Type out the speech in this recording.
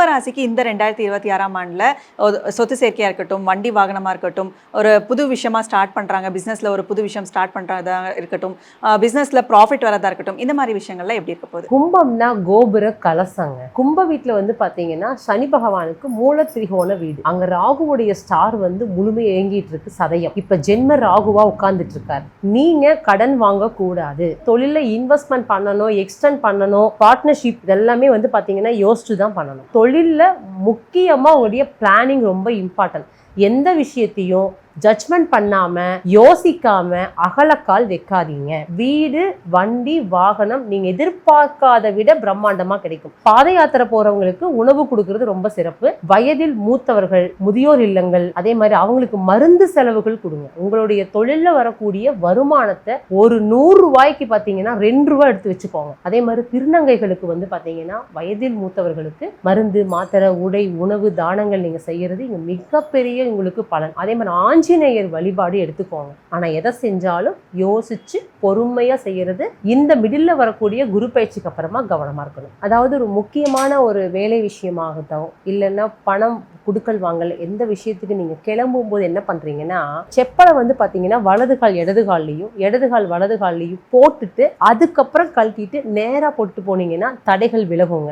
கும்பராசிக்கு இந்த ரெண்டாயிரத்தி இருபத்தி ஆறாம் ஆண்டில் சொத்து சேர்க்கையாக இருக்கட்டும் வண்டி வாகனமாக இருக்கட்டும் ஒரு புது விஷயமா ஸ்டார்ட் பண்ணுறாங்க பிஸ்னஸில் ஒரு புது விஷயம் ஸ்டார்ட் பண்ணுறதா இருக்கட்டும் பிஸ்னஸில் ப்ராஃபிட் வரதா இருக்கட்டும் இந்த மாதிரி விஷயங்கள்லாம் எப்படி இருக்க போகுது? கும்பம்னா கோபுர கலசங்க. கும்ப வீட்டில் வந்து பார்த்தீங்கன்னா சனி பகவானுக்கு மூல திரிகோண வீடு. அங்கே ராகுவுடைய ஸ்டார் வந்து முழுமை இயங்கிட்டு இருக்கு சதயம். இப்போ ஜென்ம ராகுவா உட்கார்ந்துட்டு இருக்காரு. நீங்க கடன் வாங்க கூடாது. தொழில இன்வெஸ்ட்மெண்ட் பண்ணணும் எக்ஸ்டெண்ட் பண்ணணும் பார்ட்னர்ஷிப் இதெல்லாமே வந்து பார்த்தீங்கன்னா யோசிச்சு தான் பண்ணணும். தொழில் தொழிலில் முக்கியமாக உங்களுடைய பிளானிங் ரொம்ப இம்பார்ட்டன்ட் எந்த விஷயத்தையும் ஜட்ஜ்மெண்ட் பண்ணாம யோசிக்காம அகலக்கால் வைக்காதீங்க. வீடு வண்டி வாகனம் நீங்க எதிர்பார்க்காத விட பிரம்மாண்டமா கிடைக்கும். பாத யாத்திரை போறவங்களுக்கு உணவு கொடுக்கறது ரொம்ப சிறப்பு. வயதில் மூத்தவர்கள் முதியோர் இல்லங்கள் அதே மாதிரி அவங்களுக்கு மருந்து செலவுகள் கொடுங்க. உங்களுடைய தொழிலில் வரக்கூடிய வருமானத்தை ஒரு நூறு ரூபாய்க்கு பாத்தீங்கன்னா ரெண்டு ரூபாய் எடுத்து வச்சுக்கோங்க. அதே மாதிரி திருநங்கைகளுக்கு வந்து பாத்தீங்கன்னா வயதில் மூத்தவர்களுக்கு மருந்து மாத்திரை உடை உணவு தானங்கள் நீங்கள் செய்கிறது இங்கே மிகப்பெரிய உங்களுக்கு பலன். அதே மாதிரி ஆஞ்சநேயர் வழிபாடு எடுத்துக்கோங்க. ஆனால் எதை செஞ்சாலும் யோசிச்சு பொறுமையாக செய்கிறது இந்த மிடில்ல வரக்கூடிய குரு பயிற்சிக்கு அப்புறமா கவனமாக இருக்கணும். அதாவது ஒரு முக்கியமான ஒரு வேலை விஷயமாகட்டும் இல்லைன்னா பணம் குடுக்கல் வாங்கல் எந்த விஷயத்துக்கு நீங்கள் கிளம்பும் போது என்ன பண்ணுறீங்கன்னா செப்பலை வந்து பார்த்தீங்கன்னா வலது கால் இடது கால்லையும் இடது கால் வலது கால்லையும் போட்டுட்டு அதுக்கப்புறம் கழட்டிட்டு நேராக போட்டு போனீங்கன்னா தடைகள் விலகுங்க.